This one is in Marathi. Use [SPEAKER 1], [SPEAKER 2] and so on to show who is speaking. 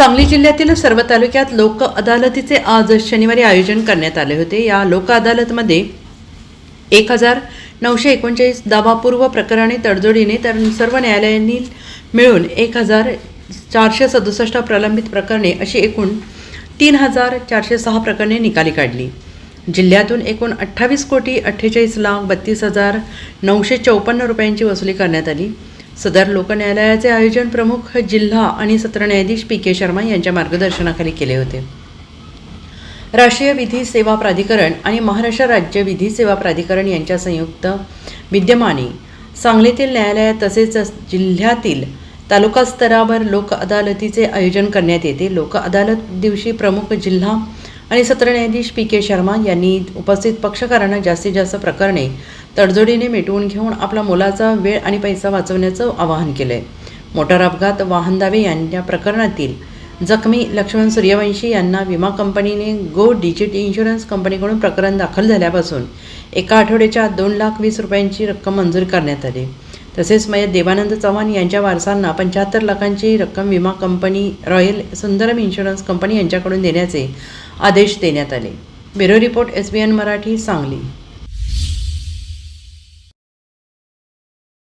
[SPEAKER 1] सांगली जिल्ह्यातील सर्व तालुक्यात लोक अदालतीचे आज शनिवारी आयोजन करण्यात आले होते. या लोक अदालतमध्ये एक हजार नऊशे एकोणचाळीस दावापूर्व प्रकरणे तडजोडीने तर सर्व न्यायालयांनी मिळून एक हजार चारशे सदुसष्ट प्रलंबित प्रकरणे अशी एकूण तीन हजार चारशे सहा प्रकरणे निकाली काढली. जिल्ह्यातून एकूण अठ्ठावीस कोटी अठ्ठेचाळीस लाख बत्तीस हजार नऊशे चौपन्न रुपयांची वसुली करण्यात आली. सदर लोकन्यायालयाचे आयोजन प्रमुख जिल्हा आणि सत्र न्यायाधीश पी के शर्मा यांच्या मार्गदर्शनाखाली केले होते. राष्ट्रीय विधी सेवा प्राधिकरण आणि महाराष्ट्र राज्य विधी सेवा प्राधिकरण यांच्या संयुक्त विद्यमाने सांगलीतील न्यायालयात तसेच जिल्ह्यातील तालुका स्तरावर लोक अदालतीचे आयोजन करण्यात येते. लोक अदालत दिवशी प्रमुख जिल्हा आणि सत्र न्यायाधीश पी के शर्मा यांनी उपस्थित पक्षकारांना जास्तीत जास्त प्रकरणे तडजोडीने मिटवून घेऊन आपला मोलाचा वेळ आणि पैसा वाचवण्याचं आवाहन केलं आहे मोटार अपघात वाहन दावे यांच्या प्रकरणातील जखमी लक्ष्मण सूर्यवंशी यांना विमा कंपनीने गो डिजिट इन्शुरन्स कंपनीकडून प्रकरण दाखल झाल्यापासून एका आठवड्याच्या दोन लाख वीस रुपयांची रक्कम मंजूर करण्यात आली. तसेच मयत देवानंद चव्हाण यांच्या वारसांना पंच्याहत्तर लाखांची रक्कम विमा company Royal Sundaram insurance company यांच्याकडून देण्याचे आदेश देण्यात आले. Bureau report S B N Marathi Sangli.